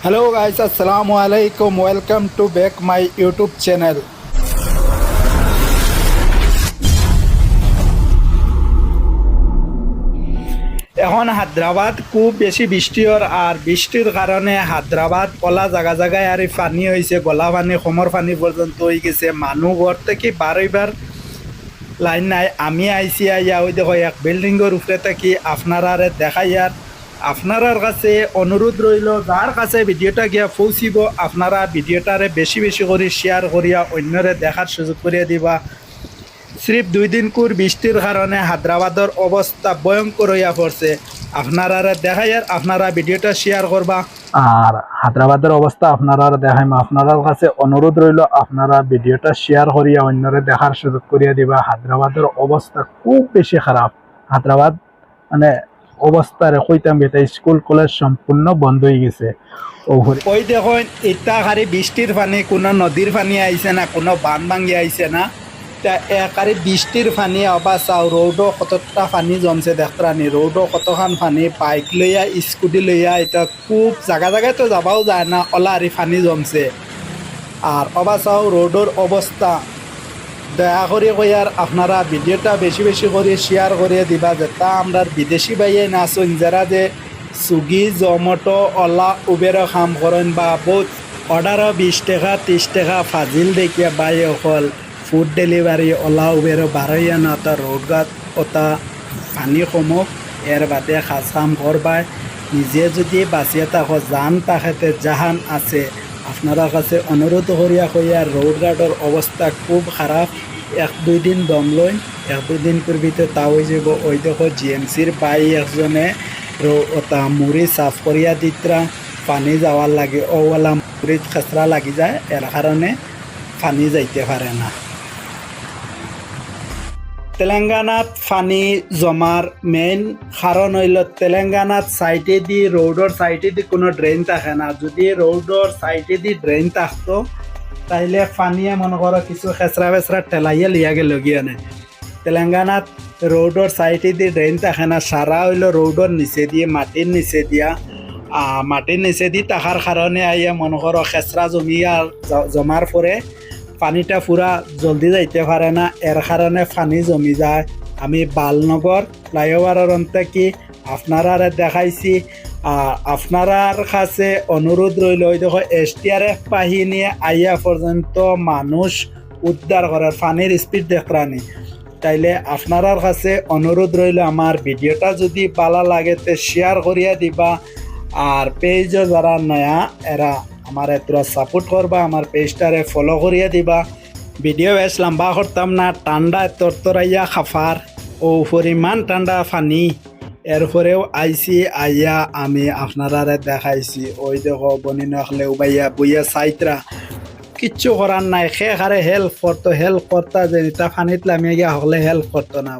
Hello guys, Assalamu alaikum. Welcome to back my YouTube channel. এখন হায়দ্রাবাদ খুব বেশি বৃষ্টি হর আর বৃষ্টির কারণে হায়দ্রাবাদ কলা জায়গা জায়গায় আর পানি হয়েছে গলা পানি কোমর পানি পর্যন্ত হয়ে গেছে মানুষ ঘর থেকে বারবার লাইন নাই আমি আইসি আইয়া ওই দেখো এক বিল্ডিংয়ের উপরে থাকি আপনারা দেখাই আর আপনারার কাছে অনুরোধ রইল যার কাছে ভিডিওটা গিয়া পৌঁছিব, আপনারা ভিডিওটারে বেশি বেশি করে শেয়ার করিয়া অন্যরে দেখার সুযোগ করিয়া দিবা। সিরিফ দুই দিন কুর বৃষ্টির কারণে হায়দ্রাবাদের অবস্থা ভয়ঙ্কর হইয়া পড়ছে আপনারা দেখাই আর আপনারা ভিডিওটা শেয়ার করবা আর হায়দ্রাবাদের অবস্থা আপনারা দেখাইম। আপনার কাছে অনুরোধ রইল আপনারা ভিডিওটা শেয়ার করিয়া অন্যরে দেখার সুযোগ করিয়া দিবা। হায়দ্রাবাদের অবস্থা খুব বেশি খারাপ হায়দ্রাবাদ মানে অবস্থারে কইতাম এটা স্কুল কলেজ সম্পূর্ণ বন্ধ হয়ে গেছে। ওই দেখুন, ইটা খালি বৃষ্টির পানি, কোনো নদীর পানি আইছে না, কোনো বান ভাঙি আইছে না। তা একারে বৃষ্টির পানি অবা চাও রৌডো কতটা পানি জমছে দেখতানি রৌডো কতখান পানি, বাইক লইয়া স্কুটি লইয়া এটা খুব জায়গা জায়গায় তো যাবাও যায় না অলারি পানি জমছে। আর অবা চাও রোডর অবস্থা দয়া করে কইয়ার আপনারা ভিডিওটা বেশি বেশি করে শেয়ার করে দিবা যেটা আমরা বিদেশি বাইয়ে না আসুন যারা যে সুগি জমেটো অলা উবেরও কাম করেন বা বহুত অর্ডারও বিশ টাকা ত্রিশ টাকা ফাজিল দেখিয়া বাই অকল ফুড ডেলিভারি অলা, উবেরও তা রোড গাত ওটা পানি কমক এর বাদে সাজ কাম করবাই নিজে যদি বাঁচিয়ে থাকো জান তাহাতে জাহান আছে। আপনারা কাছে অনুরোধ করিয়া কইয়া রোডঘাটর অবস্থা খুব খারাপ। এক, দুই দিন দম লই, এক, দুই দিন পূর্বিতে তাও যাব ওই দেখো জিএমসির পাই একজনে ওটা মুড়ি সাফ করিয়া দিতরা, পানি যাওয়ার লাগে ওওয়ালা মুড়ি খেসরা লাগি যায়, এর কারণে পানি যাইতে পারে না। তেলেঙ্গানাত পানি জমার মেইন কারণ হইল তেলেঙ্গানাত সাইডে দি রোডর সাইডে দি কোনো ড্রেন থাকে না। যদি রোডর সাইডে দি ড্রেন থাকতো, তাইলে পানিয়ে মনে করো কিছু খেসরা ফেসরা ঠেলাইয়া লিয়া গেল গিয়ে নে তেলেঙ্গানাত রোডর সাইডে দি ড্রেন থাকে না। সারা হইল রোডর নিচে দিয়ে মাটির নিচে দিয়া। মাটির নিচে দি থাকার কারণে আইয়া মনে করো খেসরা জমিয়া জমার পরে পানিটা পুরা জলদি যাইতে পারে না এর কারণে পানি জমি যায়। আমি বালনগর ফ্লাইওভারের অন্তে কি আপনারা দেখাইছি। আর আপনারার কাছে অনুরোধ রইল ওই দেখো এস টি আর এফ বাহিনী আইয়া পর্যন্ত মানুষ উদ্ধার করার পানির স্পিড দেখরানি তাইলে আপনারার কাছে অনুরোধ রইল আমার ভিডিওটা যদি ভালো লাগে তে শেয়ার করিয়া দিবা। আর পেজও যারা নয়া এরা আমার তোরা সাপোর্ট করবা, আমার পেজটারে ফলো করিয়া দিবা। ভিডিও বেশ লম্বা করতাম না ঠান্ডা তরতরাইয়া খাফার। ও পরিমাণ ঠান্ডা ফানি এরপরেও আইসি আইয়া আমি আপনারারে দেখাইছি। ওই দেখো বনি নখলে উবাইয়া বইয়া সাইতরা। কিচ্ছু করার নাই সে হারে হেল্প করতো হেল্প করতা যে ফানিত লামিয়ে গিয়া হলে হেল্প করতো না।